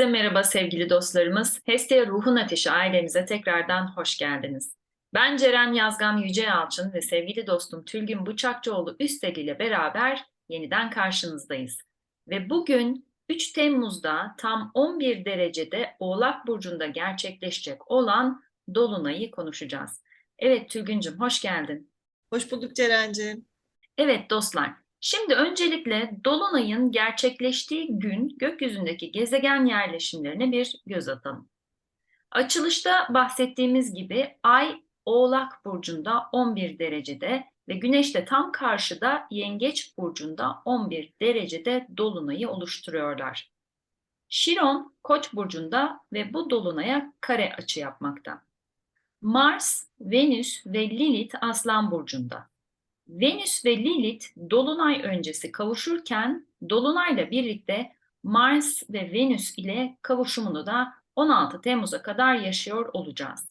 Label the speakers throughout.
Speaker 1: Herkese merhaba sevgili dostlarımız. Hestia Ruhun Ateşi ailemize tekrardan hoş geldiniz. Ben Ceren Yazgan Yüce Yalçın ve sevgili dostum Tülgün Bıçakçıoğlu Üstel ile beraber yeniden karşınızdayız. Ve bugün 3 Temmuz'da tam 11 derecede Oğlak Burcu'nda gerçekleşecek olan Dolunay'ı konuşacağız. Evet Tülgüncüm hoş geldin.
Speaker 2: Hoş bulduk Ceren'ciğim.
Speaker 1: Evet dostlar, şimdi öncelikle Dolunay'ın gerçekleştiği gün gökyüzündeki gezegen yerleşimlerine bir göz atalım. Açılışta bahsettiğimiz gibi Ay Oğlak Burcu'nda 11 derecede ve Güneş de tam karşıda Yengeç Burcu'nda 11 derecede Dolunay'ı oluşturuyorlar. Şiron Koç burcunda ve bu dolunaya kare açı yapmakta. Mars, Venüs ve Lilith Aslan burcunda. Venüs ve Lilith dolunay öncesi kavuşurken dolunayla birlikte Mars ve Venüs ile kavuşumunu da 16 Temmuz'a kadar yaşıyor olacağız.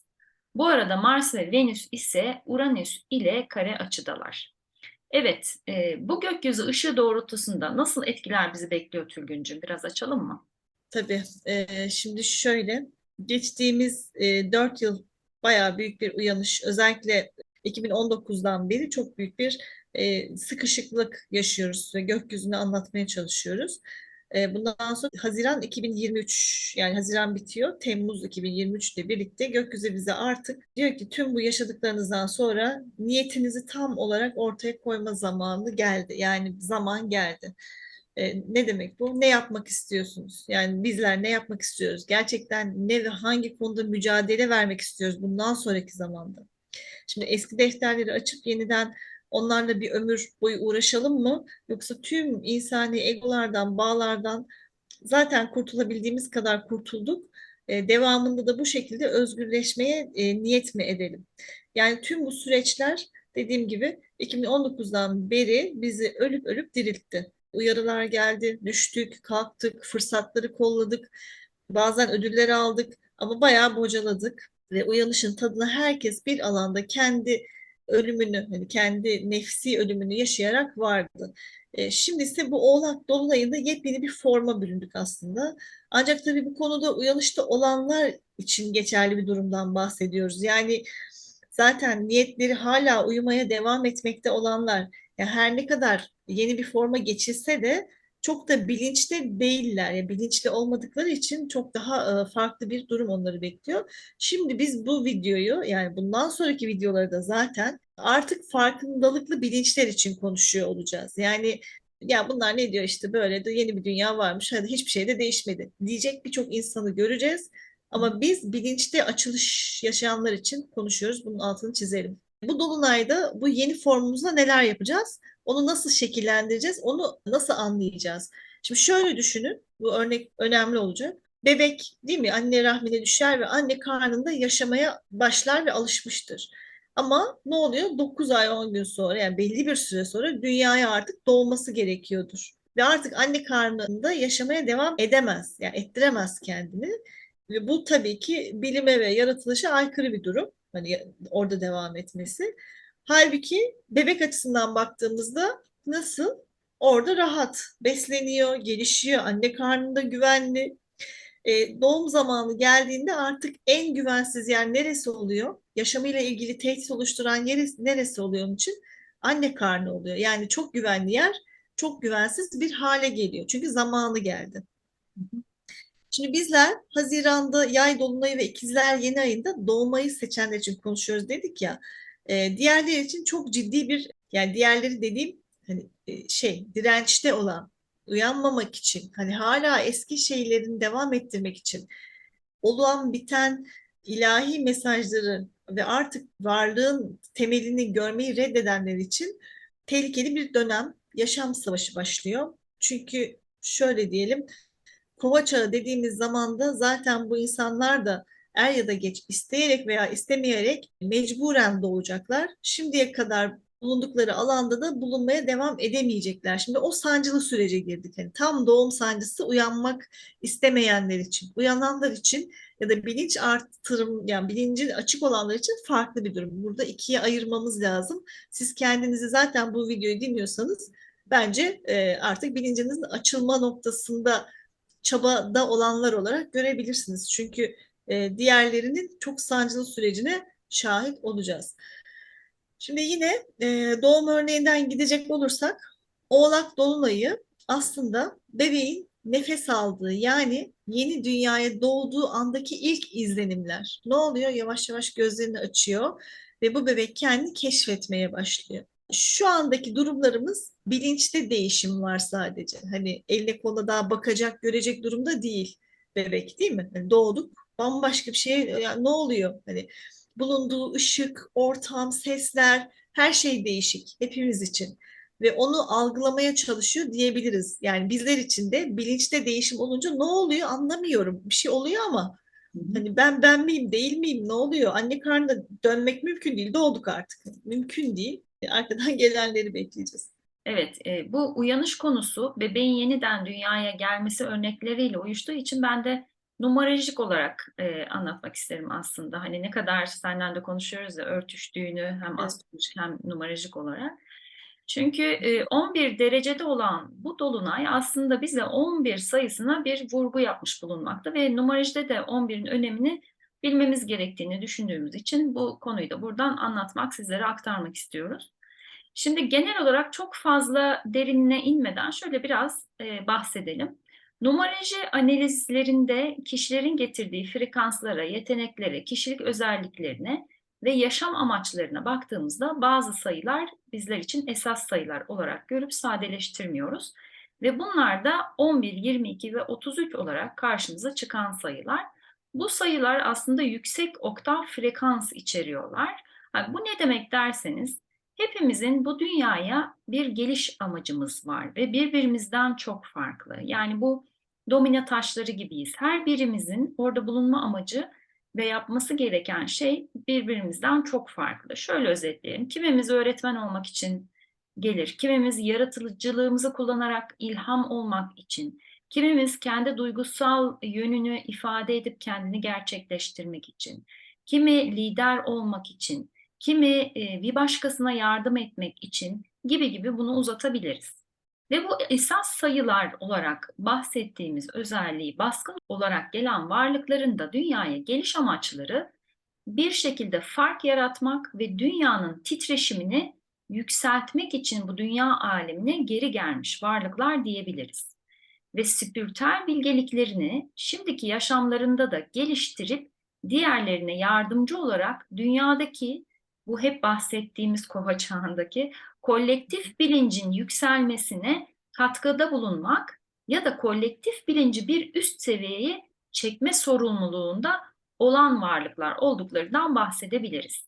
Speaker 1: Bu arada Mars ve Venüs ise Uranüs ile kare açıdalar. Evet, e, bu gökyüzü ışığı doğrultusunda nasıl etkiler bizi bekliyor Tülgüncüm? Biraz açalım mı?
Speaker 2: Tabii. e, şimdi şöyle, geçtiğimiz e, 4 yıl bayağı büyük bir uyanış. Özellikle 2019'dan beri çok büyük bir e, sıkışıklık yaşıyoruz ve gökyüzünü anlatmaya çalışıyoruz. E, bundan sonra Haziran 2023 yani Haziran bitiyor. Temmuz 2023 ile birlikte gökyüzü bize artık diyor ki tüm bu yaşadıklarınızdan sonra niyetinizi tam olarak ortaya koyma zamanı geldi. Yani zaman geldi. E, ne demek bu? Ne yapmak istiyorsunuz? Yani bizler ne yapmak istiyoruz? Gerçekten ne ve hangi konuda mücadele vermek istiyoruz bundan sonraki zamanda? Şimdi eski defterleri açıp yeniden onlarla bir ömür boyu uğraşalım mı? Yoksa tüm insani egolardan, bağlardan zaten kurtulabildiğimiz kadar kurtulduk. E, devamında da bu şekilde özgürleşmeye e, niyet mi edelim? Yani tüm bu süreçler dediğim gibi 2019'dan beri bizi ölüp ölüp diriltti. Uyarılar geldi, düştük, kalktık, fırsatları kolladık, bazen ödüller aldık ama bayağı bocaladık ve uyanışın tadına herkes bir alanda kendi ölümünü, hani kendi nefsi ölümünü yaşayarak vardı. E, şimdi ise bu Oğlak Dolunay'ında yepyeni bir forma büründük aslında. Ancak tabii bu konuda uyanışta olanlar için geçerli bir durumdan bahsediyoruz. Yani zaten niyetleri hala uyumaya devam etmekte olanlar, yani her ne kadar yeni bir forma geçilse de çok da bilinçli değiller. Yani bilinçli olmadıkları için çok daha e, farklı bir durum onları bekliyor. Şimdi biz bu videoyu yani bundan sonraki videoları da zaten artık farkındalıklı bilinçler için konuşuyor olacağız. Yani ya bunlar ne diyor işte böyle de yeni bir dünya varmış hadi hiçbir şey de değişmedi diyecek birçok insanı göreceğiz. Ama biz bilinçli açılış yaşayanlar için konuşuyoruz. Bunun altını çizelim. Bu dolunayda bu yeni formumuzda neler yapacağız? Onu nasıl şekillendireceğiz? Onu nasıl anlayacağız? Şimdi şöyle düşünün. Bu örnek önemli olacak. Bebek değil mi? Anne rahmine düşer ve anne karnında yaşamaya başlar ve alışmıştır. Ama ne oluyor? 9 ay 10 gün sonra yani belli bir süre sonra dünyaya artık doğması gerekiyordur. Ve artık anne karnında yaşamaya devam edemez. Yani ettiremez kendini. Ve bu tabii ki bilime ve yaratılışa aykırı bir durum. Hani orada devam etmesi. Halbuki bebek açısından baktığımızda nasıl? Orada rahat, besleniyor, gelişiyor, anne karnında güvenli. E, doğum zamanı geldiğinde artık en güvensiz yer neresi oluyor? Yaşamıyla ilgili tehdit oluşturan yer neresi oluyor onun için? Anne karnı oluyor. Yani çok güvenli yer, çok güvensiz bir hale geliyor. Çünkü zamanı geldi. Şimdi bizler Haziran'da yay dolunayı ve ikizler yeni ayında doğmayı seçenler için konuşuyoruz dedik ya. E, diğerleri için çok ciddi bir yani diğerleri dediğim hani e, şey dirençte olan uyanmamak için hani hala eski şeylerin devam ettirmek için olan biten ilahi mesajları ve artık varlığın temelini görmeyi reddedenler için tehlikeli bir dönem yaşam savaşı başlıyor. Çünkü şöyle diyelim kova çağı dediğimiz zamanda zaten bu insanlar da er ya da geç isteyerek veya istemeyerek mecburen doğacaklar. Şimdiye kadar bulundukları alanda da bulunmaya devam edemeyecekler. Şimdi o sancılı sürece girdik. Yani tam doğum sancısı uyanmak istemeyenler için, uyananlar için ya da bilinç artırım yani bilincin açık olanlar için farklı bir durum. Burada ikiye ayırmamız lazım. Siz kendinizi zaten bu videoyu dinliyorsanız bence artık bilincinizin açılma noktasında çabada olanlar olarak görebilirsiniz. Çünkü e, diğerlerinin çok sancılı sürecine şahit olacağız. Şimdi yine e, doğum örneğinden gidecek olursak Oğlak Dolunay'ı aslında bebeğin nefes aldığı yani yeni dünyaya doğduğu andaki ilk izlenimler. Ne oluyor? Yavaş yavaş gözlerini açıyor ve bu bebek kendini keşfetmeye başlıyor. Şu andaki durumlarımız bilinçte değişim var sadece. Hani elle kola daha bakacak, görecek durumda değil bebek değil mi? Hani doğduk bambaşka bir şey ya ne oluyor? Hani bulunduğu ışık, ortam, sesler her şey değişik hepimiz için ve onu algılamaya çalışıyor diyebiliriz. Yani bizler için de bilinçte değişim olunca ne oluyor anlamıyorum. Bir şey oluyor ama hani ben ben miyim değil miyim ne oluyor? Anne karnına dönmek mümkün değil. Doğduk artık. Mümkün değil. Arkadan gelenleri bekleyeceğiz.
Speaker 1: Evet, e, bu uyanış konusu bebeğin yeniden dünyaya gelmesi örnekleriyle uyuştuğu için ben de numerolojik olarak e, anlatmak isterim aslında. Hani ne kadar senden de konuşuyoruz ya örtüştüğünü hem
Speaker 2: Evet.
Speaker 1: astrolojik hem numerolojik olarak. Çünkü e, 11 derecede olan bu dolunay aslında bize 11 sayısına bir vurgu yapmış bulunmakta ve numerolojide de 11'in önemini bilmemiz gerektiğini düşündüğümüz için bu konuyu da buradan anlatmak, sizlere aktarmak istiyoruz. Şimdi genel olarak çok fazla derinine inmeden şöyle biraz e, bahsedelim. Numeroloji analizlerinde kişilerin getirdiği frekanslara, yeteneklere, kişilik özelliklerine ve yaşam amaçlarına baktığımızda bazı sayılar bizler için esas sayılar olarak görüp sadeleştirmiyoruz. Ve bunlar da 11, 22 ve 33 olarak karşımıza çıkan sayılar. Bu sayılar aslında yüksek oktav frekans içeriyorlar. Bu ne demek derseniz Hepimizin bu dünyaya bir geliş amacımız var ve birbirimizden çok farklı. Yani bu domino taşları gibiyiz. Her birimizin orada bulunma amacı ve yapması gereken şey birbirimizden çok farklı. Şöyle özetleyelim. Kimimiz öğretmen olmak için gelir, kimimiz yaratıcılığımızı kullanarak ilham olmak için, kimimiz kendi duygusal yönünü ifade edip kendini gerçekleştirmek için, kimi lider olmak için, kimi e, bir başkasına yardım etmek için gibi gibi bunu uzatabiliriz. Ve bu esas sayılar olarak bahsettiğimiz özelliği baskın olarak gelen varlıkların da dünyaya geliş amaçları bir şekilde fark yaratmak ve dünyanın titreşimini yükseltmek için bu dünya alemine geri gelmiş varlıklar diyebiliriz. Ve spiritüel bilgeliklerini şimdiki yaşamlarında da geliştirip diğerlerine yardımcı olarak dünyadaki bu hep bahsettiğimiz kova çağındaki kolektif bilincin yükselmesine katkıda bulunmak ya da kolektif bilinci bir üst seviyeye çekme sorumluluğunda olan varlıklar olduklarından bahsedebiliriz.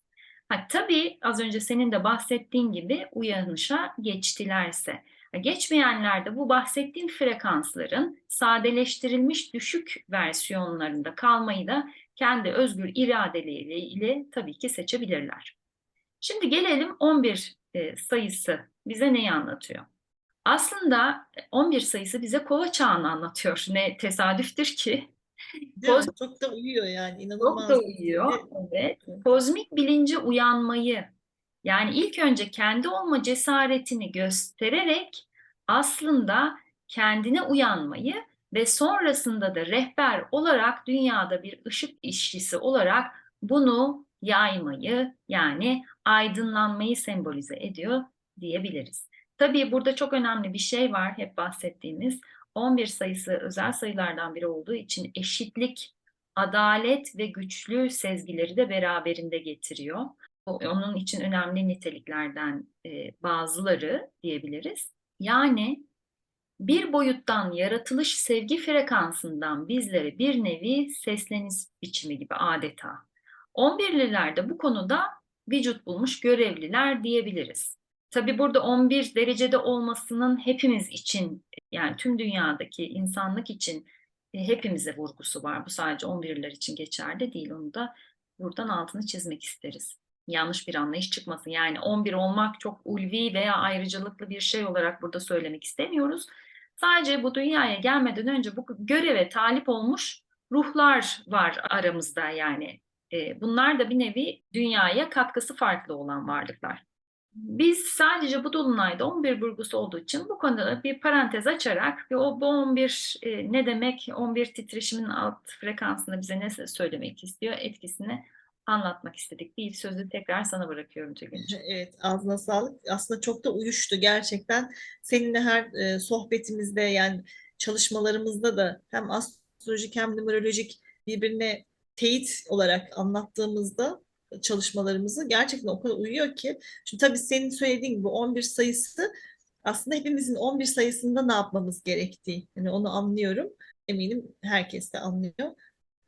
Speaker 1: Ha, tabii az önce senin de bahsettiğin gibi uyanışa geçtilerse. Geçmeyenlerde bu bahsettiğim frekansların sadeleştirilmiş düşük versiyonlarında kalmayı da kendi özgür iradeleriyle tabii ki seçebilirler. Şimdi gelelim 11 e, sayısı bize neyi anlatıyor? Aslında 11 sayısı bize kova çağını anlatıyor. Ne tesadüftür ki.
Speaker 2: Mi? Çok da uyuyor yani inanılmaz.
Speaker 1: Çok da uyuyor. Evet. Kozmik bilince uyanmayı yani ilk önce kendi olma cesaretini göstererek aslında kendine uyanmayı ve sonrasında da rehber olarak dünyada bir ışık işçisi olarak bunu yaymayı yani aydınlanmayı sembolize ediyor diyebiliriz. Tabii burada çok önemli bir şey var hep bahsettiğimiz 11 sayısı özel sayılardan biri olduğu için eşitlik, adalet ve güçlü sezgileri de beraberinde getiriyor. Onun için önemli niteliklerden e, bazıları diyebiliriz. Yani bir boyuttan yaratılış sevgi frekansından bizlere bir nevi sesleniş biçimi gibi adeta. 11'lilerde bu konuda vücut bulmuş görevliler diyebiliriz. Tabi burada 11 derecede olmasının hepimiz için yani tüm dünyadaki insanlık için e, hepimize vurgusu var. Bu sadece 11'ler için geçerli değil. Onu da buradan altını çizmek isteriz. Yanlış bir anlayış çıkmasın. Yani 11 olmak çok ulvi veya ayrıcalıklı bir şey olarak burada söylemek istemiyoruz. Sadece bu dünyaya gelmeden önce bu göreve talip olmuş ruhlar var aramızda yani. E, bunlar da bir nevi dünyaya katkısı farklı olan varlıklar. Biz sadece bu dolunayda 11 burgusu olduğu için bu konuda bir parantez açarak bir o bu 11 e, ne demek 11 titreşimin alt frekansında bize ne söylemek istiyor etkisini anlatmak istedik. Bir sözü tekrar sana bırakıyorum Tügüncü.
Speaker 2: Evet, ağzına sağlık. Aslında çok da uyuştu gerçekten. Seninle her e, sohbetimizde yani çalışmalarımızda da hem astrolojik hem numerolojik birbirine teyit olarak anlattığımızda çalışmalarımızı gerçekten o kadar uyuyor ki. Şimdi tabii senin söylediğin gibi 11 sayısı aslında hepimizin 11 sayısında ne yapmamız gerektiği. Yani onu anlıyorum. Eminim herkes de anlıyor.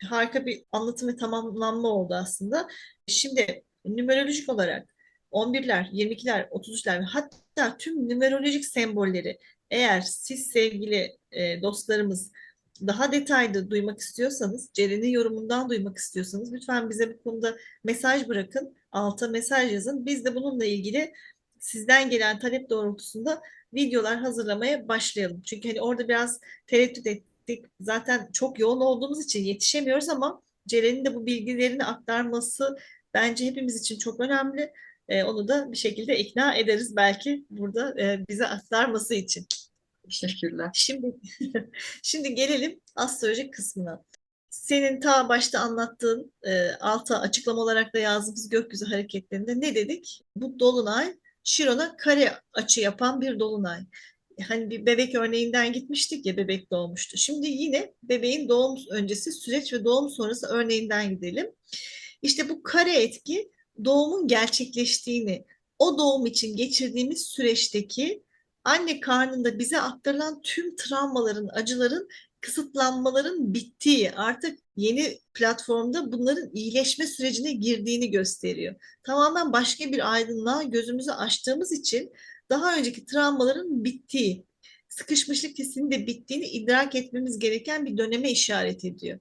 Speaker 2: Harika bir anlatım ve tamamlanma oldu aslında. Şimdi numerolojik olarak 11'ler, 22'ler, 33'ler ve hatta tüm numerolojik sembolleri eğer siz sevgili e, dostlarımız daha detaylı duymak istiyorsanız, Ceren'in yorumundan duymak istiyorsanız lütfen bize bu konuda mesaj bırakın. Alta mesaj yazın. Biz de bununla ilgili sizden gelen talep doğrultusunda videolar hazırlamaya başlayalım. Çünkü hani orada biraz tereddüt ettik. Zaten çok yoğun olduğumuz için yetişemiyoruz ama Ceren'in de bu bilgilerini aktarması bence hepimiz için çok önemli. Ee, onu da bir şekilde ikna ederiz belki burada e, bize aktarması için.
Speaker 1: Teşekkürler.
Speaker 2: Şimdi şimdi gelelim astrolojik kısmına. Senin ta başta anlattığın e, alta açıklama olarak da yazdığımız gökyüzü hareketlerinde ne dedik? Bu dolunay Şiron'a kare açı yapan bir dolunay. Hani bir bebek örneğinden gitmiştik ya bebek doğmuştu. Şimdi yine bebeğin doğum öncesi süreç ve doğum sonrası örneğinden gidelim. İşte bu kare etki doğumun gerçekleştiğini, o doğum için geçirdiğimiz süreçteki anne karnında bize aktarılan tüm travmaların, acıların, kısıtlanmaların bittiği, artık yeni platformda bunların iyileşme sürecine girdiğini gösteriyor. Tamamen başka bir aydınlığa gözümüzü açtığımız için daha önceki travmaların bittiği, sıkışmışlık hissinin de bittiğini idrak etmemiz gereken bir döneme işaret ediyor.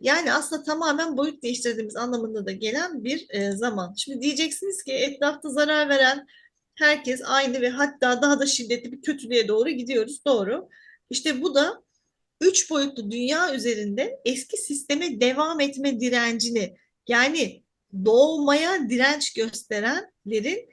Speaker 2: Yani aslında tamamen boyut değiştirdiğimiz anlamında da gelen bir e, zaman. Şimdi diyeceksiniz ki etrafta zarar veren herkes aynı ve hatta daha da şiddetli bir kötülüğe doğru gidiyoruz. Doğru. İşte bu da üç boyutlu dünya üzerinde eski sisteme devam etme direncini yani doğmaya direnç gösterenlerin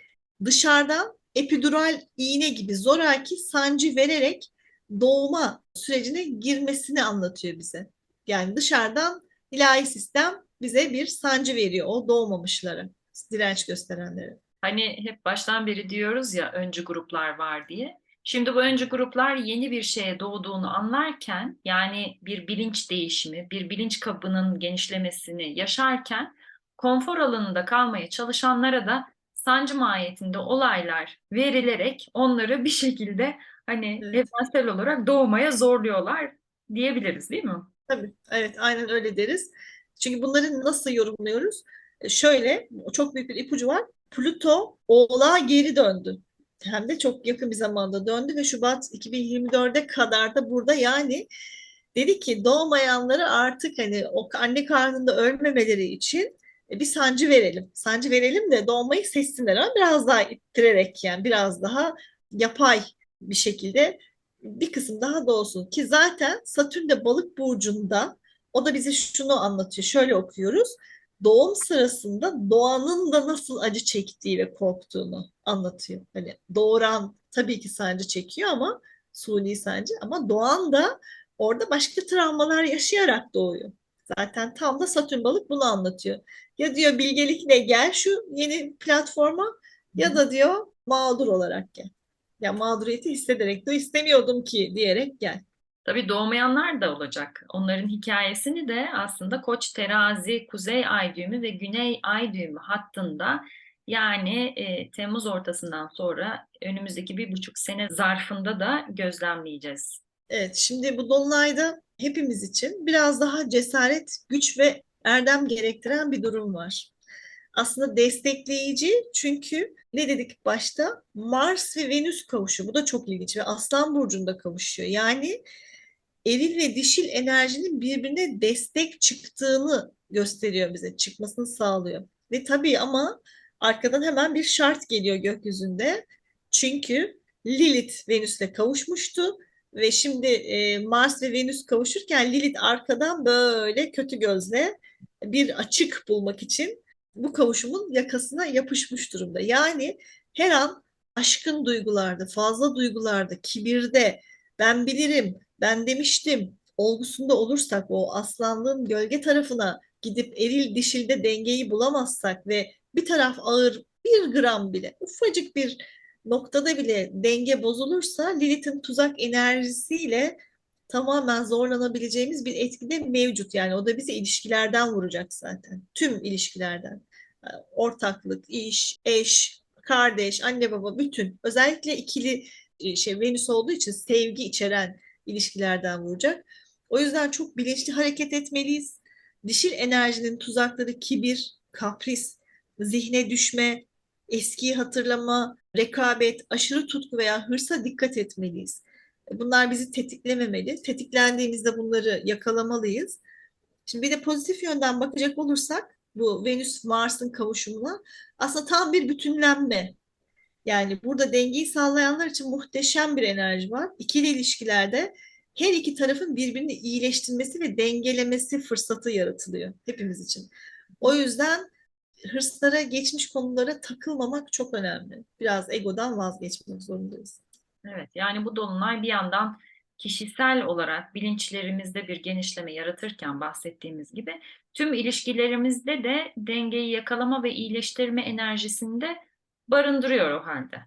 Speaker 2: dışarıdan epidural iğne gibi zoraki sancı vererek doğuma sürecine girmesini anlatıyor bize. Yani dışarıdan ilahi sistem bize bir sancı veriyor o doğmamışlara, direnç gösterenlere.
Speaker 1: Hani hep baştan beri diyoruz ya öncü gruplar var diye. Şimdi bu öncü gruplar yeni bir şeye doğduğunu anlarken yani bir bilinç değişimi, bir bilinç kabının genişlemesini yaşarken konfor alanında kalmaya çalışanlara da sancı mahiyetinde olaylar verilerek onları bir şekilde hani
Speaker 2: Evet.
Speaker 1: evrensel olarak doğmaya zorluyorlar diyebiliriz değil mi?
Speaker 2: Tabii, evet aynen öyle deriz. Çünkü bunları nasıl yorumluyoruz? E, şöyle, çok büyük bir ipucu var. Plüto Oğlağa geri döndü. Hem de çok yakın bir zamanda döndü ve Şubat 2024'e kadar da burada yani dedi ki doğmayanları artık hani o anne karnında ölmemeleri için bir sancı verelim. Sancı verelim de doğmayı seçsinler ama biraz daha ittirerek yani biraz daha yapay bir şekilde bir kısım daha doğsun ki zaten Satürn de balık burcunda o da bize şunu anlatıyor. Şöyle okuyoruz. Doğum sırasında doğanın da nasıl acı çektiği ve korktuğunu anlatıyor. Hani doğuran tabii ki sancı çekiyor ama suni sancı ama doğan da orada başka travmalar yaşayarak doğuyor. Zaten tam da Satürn balık bunu anlatıyor. Ya diyor bilgelikle gel şu yeni platforma ya da diyor mağdur olarak gel. Ya mağduriyeti hissederek de istemiyordum ki diyerek gel.
Speaker 1: Tabii doğmayanlar da olacak. Onların hikayesini de aslında Koç terazi kuzey ay düğümü ve güney ay düğümü hattında yani e, Temmuz ortasından sonra önümüzdeki bir buçuk sene zarfında da gözlemleyeceğiz.
Speaker 2: Evet, şimdi bu dolunayda hepimiz için biraz daha cesaret, güç ve erdem gerektiren bir durum var. Aslında destekleyici çünkü ne dedik başta? Mars ve Venüs kavuşuyor. Bu da çok ilginç ve Aslan burcunda kavuşuyor. Yani eril ve dişil enerjinin birbirine destek çıktığını gösteriyor bize, çıkmasını sağlıyor. Ve tabii ama arkadan hemen bir şart geliyor gökyüzünde. Çünkü Lilith Venüs'le kavuşmuştu ve şimdi e, Mars ve Venüs kavuşurken Lilith arkadan böyle kötü gözle bir açık bulmak için bu kavuşumun yakasına yapışmış durumda. Yani her an aşkın duygularda, fazla duygularda, kibirde, ben bilirim, ben demiştim olgusunda olursak o aslanlığın gölge tarafına gidip eril dişilde dengeyi bulamazsak ve bir taraf ağır bir gram bile ufacık bir noktada bile denge bozulursa Lilith'in tuzak enerjisiyle tamamen zorlanabileceğimiz bir etki de mevcut. Yani o da bizi ilişkilerden vuracak zaten. Tüm ilişkilerden. Ortaklık, iş, eş, kardeş, anne baba bütün. Özellikle ikili e, şey Venüs olduğu için sevgi içeren ilişkilerden vuracak. O yüzden çok bilinçli hareket etmeliyiz. Dişil enerjinin tuzakları kibir, kapris, zihne düşme, eskiyi hatırlama, rekabet, aşırı tutku veya hırsa dikkat etmeliyiz. Bunlar bizi tetiklememeli. Tetiklendiğimizde bunları yakalamalıyız. Şimdi bir de pozitif yönden bakacak olursak bu Venüs Mars'ın kavuşumuna aslında tam bir bütünlenme. Yani burada dengeyi sağlayanlar için muhteşem bir enerji var. İkili ilişkilerde her iki tarafın birbirini iyileştirmesi ve dengelemesi fırsatı yaratılıyor hepimiz için. O yüzden hırslara, geçmiş konulara takılmamak çok önemli. Biraz egodan vazgeçmek zorundayız.
Speaker 1: Evet, yani bu dolunay bir yandan kişisel olarak bilinçlerimizde bir genişleme yaratırken bahsettiğimiz gibi tüm ilişkilerimizde de dengeyi yakalama ve iyileştirme enerjisini de barındırıyor o halde.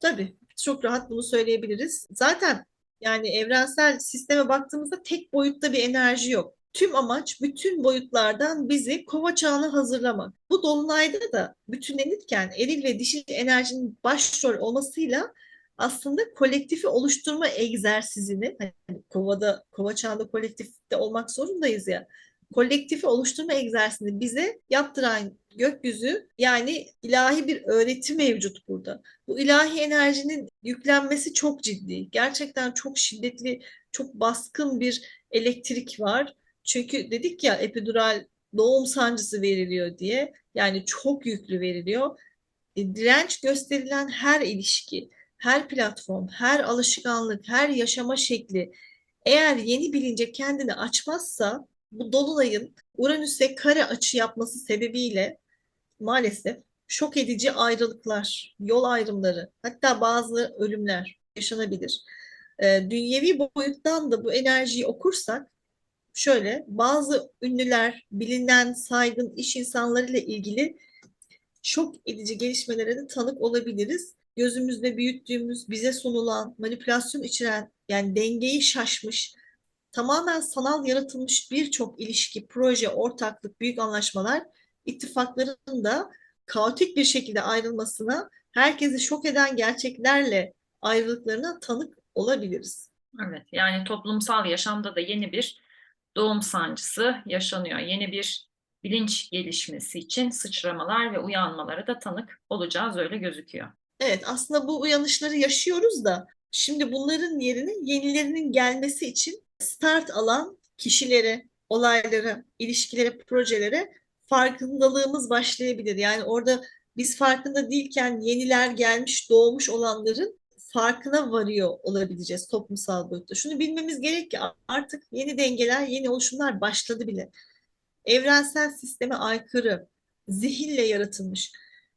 Speaker 2: Tabii, çok rahat bunu söyleyebiliriz. Zaten yani evrensel sisteme baktığımızda tek boyutta bir enerji yok. Tüm amaç bütün boyutlardan bizi kova çağına hazırlamak. Bu dolunayda da bütünlenirken eril ve dişil enerjinin başrol olmasıyla aslında kolektifi oluşturma egzersizini hani kovada kova çağında kolektifte olmak zorundayız ya kolektifi oluşturma egzersizini bize yaptıran gökyüzü yani ilahi bir öğreti mevcut burada. Bu ilahi enerjinin yüklenmesi çok ciddi. Gerçekten çok şiddetli, çok baskın bir elektrik var. Çünkü dedik ya epidural doğum sancısı veriliyor diye. Yani çok yüklü veriliyor. E, direnç gösterilen her ilişki, her platform, her alışkanlık, her yaşama şekli eğer yeni bilince kendini açmazsa bu dolunayın Uranüs'e kare açı yapması sebebiyle maalesef şok edici ayrılıklar, yol ayrımları, hatta bazı ölümler yaşanabilir. E, dünyevi boyuttan da bu enerjiyi okursak şöyle bazı ünlüler, bilinen, saygın iş insanlarıyla ilgili şok edici gelişmelere de tanık olabiliriz. Gözümüzde büyüttüğümüz, bize sunulan, manipülasyon içeren, yani dengeyi şaşmış, tamamen sanal yaratılmış birçok ilişki, proje, ortaklık, büyük anlaşmalar, ittifakların da kaotik bir şekilde ayrılmasına, herkesi şok eden gerçeklerle ayrılıklarına tanık olabiliriz.
Speaker 1: Evet, yani toplumsal yaşamda da yeni bir doğum sancısı yaşanıyor. Yeni bir bilinç gelişmesi için sıçramalar ve uyanmalara da tanık olacağız öyle gözüküyor.
Speaker 2: Evet, aslında bu uyanışları yaşıyoruz da şimdi bunların yerine yenilerinin gelmesi için start alan kişilere, olaylara, ilişkilere, projelere farkındalığımız başlayabilir. Yani orada biz farkında değilken yeniler gelmiş, doğmuş olanların farkına varıyor olabileceğiz toplumsal boyutta. Şunu bilmemiz gerek ki artık yeni dengeler, yeni oluşumlar başladı bile. Evrensel sisteme aykırı, zihinle yaratılmış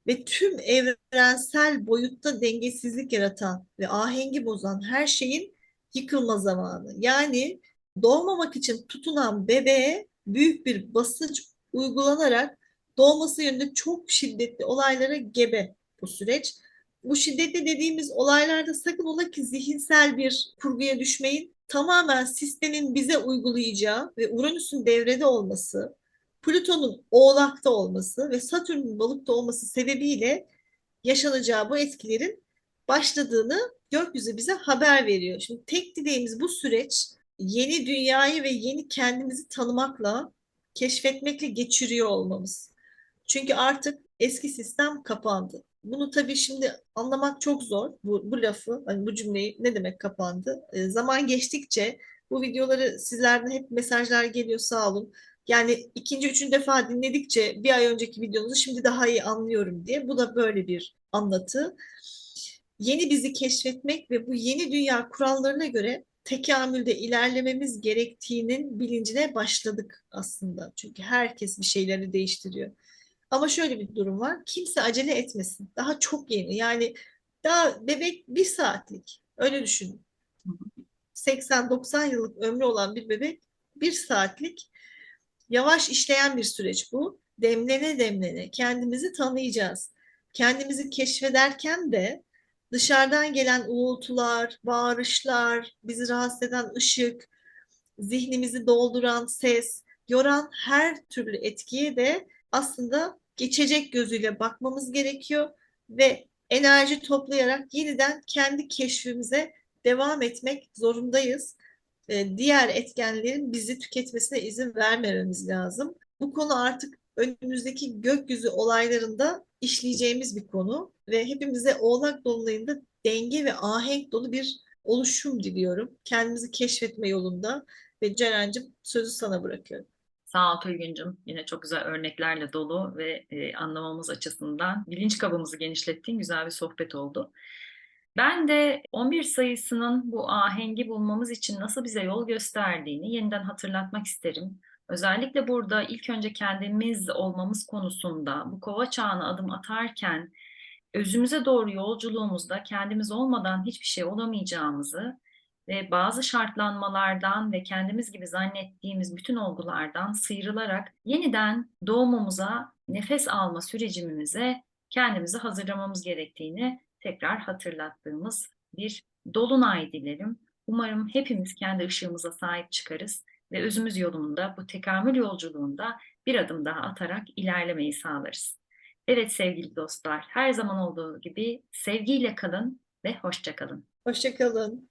Speaker 2: ve tüm evrensel boyutta dengesizlik yaratan ve ahengi bozan her şeyin yıkılma zamanı. Yani doğmamak için tutunan bebeğe büyük bir basınç uygulanarak doğması yönünde çok şiddetli olaylara gebe bu süreç. Bu şiddetli dediğimiz olaylarda sakın ola ki zihinsel bir kurguya düşmeyin. Tamamen sistemin bize uygulayacağı ve Uranüs'ün devrede olması, Plüton'un oğlakta olması ve Satürn'ün balıkta olması sebebiyle yaşanacağı bu etkilerin başladığını gökyüzü bize haber veriyor. Şimdi tek dileğimiz bu süreç yeni dünyayı ve yeni kendimizi tanımakla, keşfetmekle geçiriyor olmamız. Çünkü artık eski sistem kapandı. Bunu tabii şimdi anlamak çok zor bu, bu lafı, hani bu cümleyi ne demek kapandı. E, zaman geçtikçe bu videoları sizlerden hep mesajlar geliyor sağ olun. Yani ikinci, üçüncü defa dinledikçe bir ay önceki videonuzu şimdi daha iyi anlıyorum diye. Bu da böyle bir anlatı yeni bizi keşfetmek ve bu yeni dünya kurallarına göre tekamülde ilerlememiz gerektiğinin bilincine başladık aslında. Çünkü herkes bir şeyleri değiştiriyor. Ama şöyle bir durum var. Kimse acele etmesin. Daha çok yeni. Yani daha bebek bir saatlik. Öyle düşünün. 80-90 yıllık ömrü olan bir bebek bir saatlik yavaş işleyen bir süreç bu. Demlene demlene kendimizi tanıyacağız. Kendimizi keşfederken de dışarıdan gelen uğultular, bağırışlar, bizi rahatsız eden ışık, zihnimizi dolduran ses, yoran her türlü etkiye de aslında geçecek gözüyle bakmamız gerekiyor ve enerji toplayarak yeniden kendi keşfimize devam etmek zorundayız. Ee, diğer etkenlerin bizi tüketmesine izin vermememiz lazım. Bu konu artık önümüzdeki gökyüzü olaylarında işleyeceğimiz bir konu ve hepimize Oğlak Dolunay'ında denge ve ahenk dolu bir oluşum diliyorum. Kendimizi keşfetme yolunda ve Ceren'cim sözü sana bırakıyorum.
Speaker 1: Sağ ol Tülgüncüm. Yine çok güzel örneklerle dolu ve e, anlamamız açısından bilinç kabımızı genişlettiğin güzel bir sohbet oldu. Ben de 11 sayısının bu ahengi bulmamız için nasıl bize yol gösterdiğini yeniden hatırlatmak isterim. Özellikle burada ilk önce kendimiz olmamız konusunda bu kova çağına adım atarken özümüze doğru yolculuğumuzda kendimiz olmadan hiçbir şey olamayacağımızı ve bazı şartlanmalardan ve kendimiz gibi zannettiğimiz bütün olgulardan sıyrılarak yeniden doğumumuza, nefes alma sürecimize kendimizi hazırlamamız gerektiğini tekrar hatırlattığımız bir dolunay dilerim. Umarım hepimiz kendi ışığımıza sahip çıkarız ve özümüz yolunda bu tekamül yolculuğunda bir adım daha atarak ilerlemeyi sağlarız. Evet sevgili dostlar, her zaman olduğu gibi sevgiyle kalın ve hoşça kalın.
Speaker 2: Hoşçakalın.